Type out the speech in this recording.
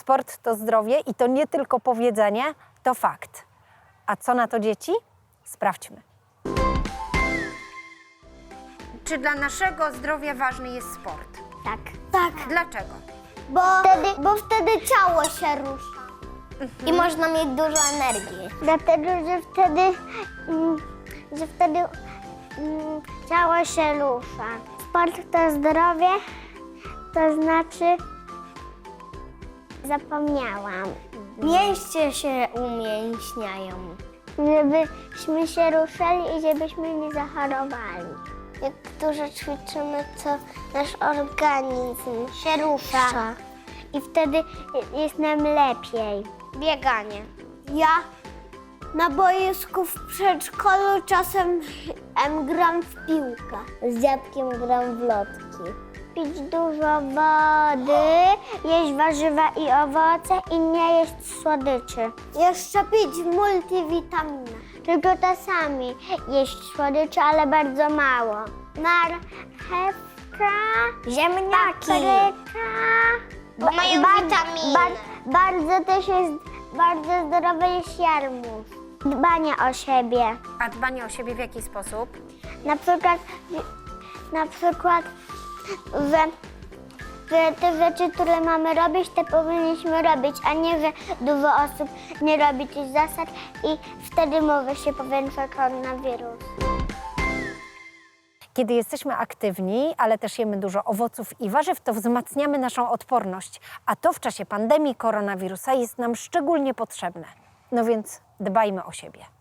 Sport to zdrowie i to nie tylko powiedzenie, to fakt. A co na to dzieci? Sprawdźmy. Czy dla naszego zdrowia ważny jest sport? Tak. Tak. Dlaczego? Bo wtedy, bo wtedy ciało się rusza. I można mieć dużo energii. Dlatego, że wtedy, mm, że wtedy mm, ciało się rusza. Sport to zdrowie, to znaczy zapomniałam. Mięśnie się umięśniają. Żebyśmy się ruszali i żebyśmy nie zachorowali. Jak dużo ćwiczymy, to nasz organizm się rusza. I wtedy jest nam lepiej. Bieganie. Ja na boisku w przedszkolu czasem em, gram w piłkę. Z dziadkiem gram w lotki. Pić dużo wody, jeść warzywa i owoce i nie jeść słodyczy. Jeszcze pić multivitaminę. Tylko czasami jeść słodycze, ale bardzo mało. Marchewka, ziemniaki, papryka. Bo mają witaminy. bardzo też jest, bardzo zdrowy jest jarmuż. Dbanie o siebie. A dbanie o siebie w jaki sposób? Na przykład, na przykład że, że te rzeczy, które mamy robić, te powinniśmy robić, a nie, że dużo osób nie robi tych zasad i wtedy może się powiększa koronawirus. Kiedy jesteśmy aktywni, ale też jemy dużo owoców i warzyw, to wzmacniamy naszą odporność, a to w czasie pandemii koronawirusa jest nam szczególnie potrzebne. No więc dbajmy o siebie.